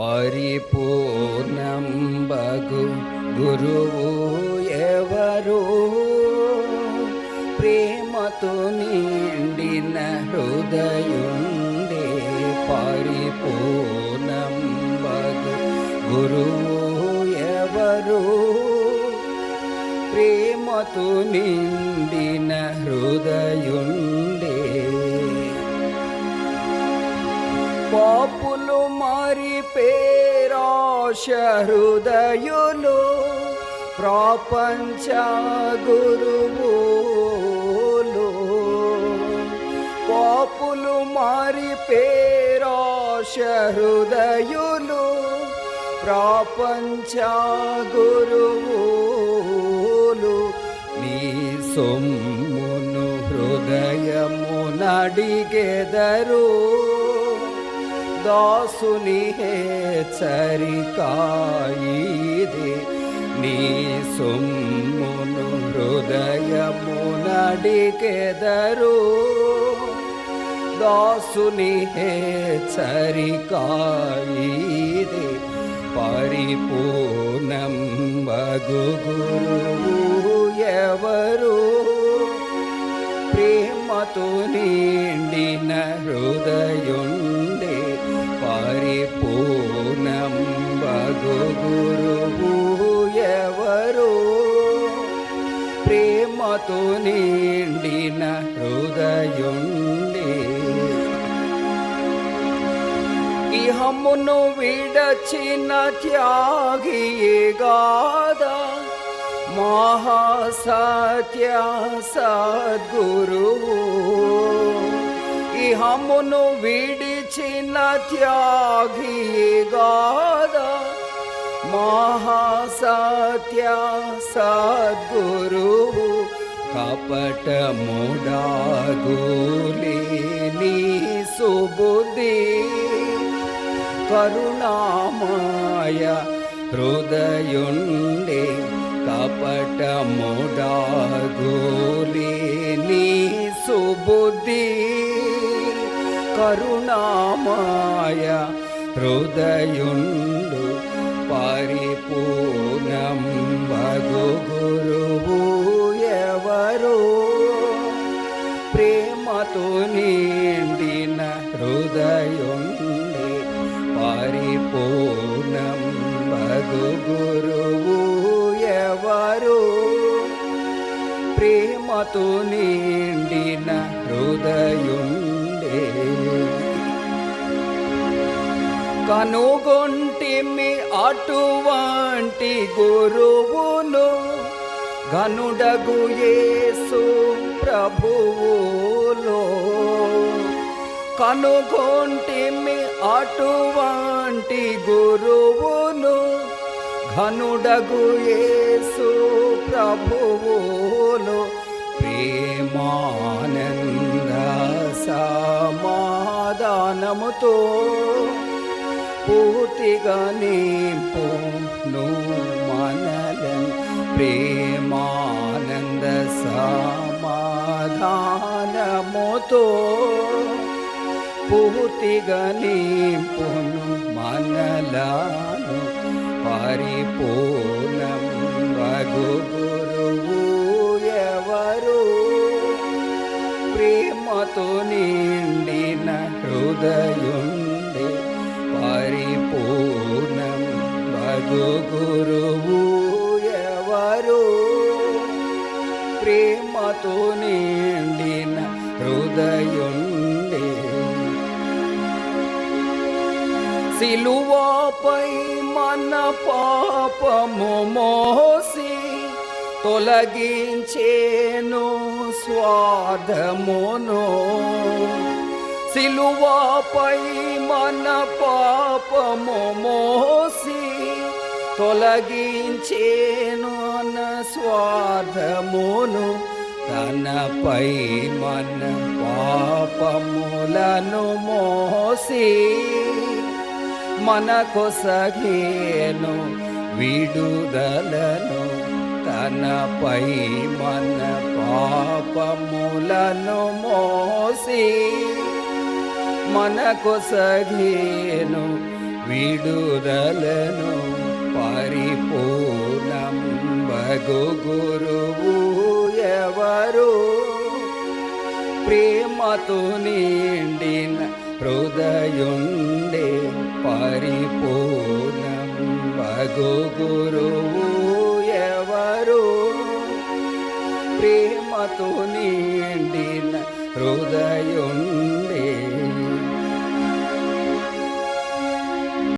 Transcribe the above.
పరిపూర్ణంబగు గురువు ఎవరు? ప్రేమతో నిండిన హృదయుండే పరిపూర్ణంబగు గురువు ఎవరు? ప్రేమతో నిండిన హృదయుండే పాపులు మరి పేరాశ హృదయులు ప్రపంచ గురువులు పాపులు మరి పేరాశ హృదయులు ప్రపంచ గురువులు నీ సొమ్మును హృదయము నడిగెదరు దాసుని హెచ్చరికాయిది నీ సొమ్మును హృదయము నడిగెదరు దాసుని హెచ్చరికాయిది పరిపూర్ణం బగు గురువు ఎవరు ప్రేమతో నిండిన హృదయం పరిపూర్ణం గురువు ఎవరు ప్రేమతో నిండిన హృదయుండి. ఇహమును విడచిన త్యాగిగాదా మహాసత్య సద్గురువు. ఇహమును విడిచిన త్యాగిగాదా మహాసత్య సద్గురువు కపట ముడాగులి నీ సుబుద్ధి కరుణామాయ హృదయుండే కపట ముడాగులి నీ సుబుద్ధి కరుణామాయ హృదయుండు పరిపూర్ణం భగు గురువు ఎవరు. ప్రేమతో నిండిన హృదయుండి పరిపూర్ణం భగు గురువు ఎవరు. ప్రేమతో నిండిన హృదయుండి కనుగొంటిమి అటువంటి గురువును గనుడగు యేసు ప్రభువులో. కనుగొంటిమి అటువంటి గురువును ఘనుడగు యేసు ప్రభువులు. ప్రేమానంద సమాధానముతో పూర్తిగా నింపు. మనలను ప్రేమానంద సమాధానముతో పూర్తిగా నింపు. మనలను పరిపూర్ణం వగు గురువు ఎవరు? ప్రేమతో నిండిన హృదయం పూర్ణం భగు గురువు ఎవరు ప్రేమతో నిండిన హృదయుండి సిలువాపై మన పాపము మోసి తొలగించేను స్వాదమునో సిలువాపై మన పాపము మోసి తొలగించేను అన్న స్వార్థమును తనపై మన పాపములను మోసి మనకు సగేను విడుదలను తనపై మన పాపములను మోసి మనకు సగేను విడుదలను పరిపూర్ణం భగు గురువు ఎవరు? ప్రేమతో నిండిన హృదయుండే పరిపూర్ణం భగు గురువు ఎవరు? ప్రేమతో నిండిన హృదయుండే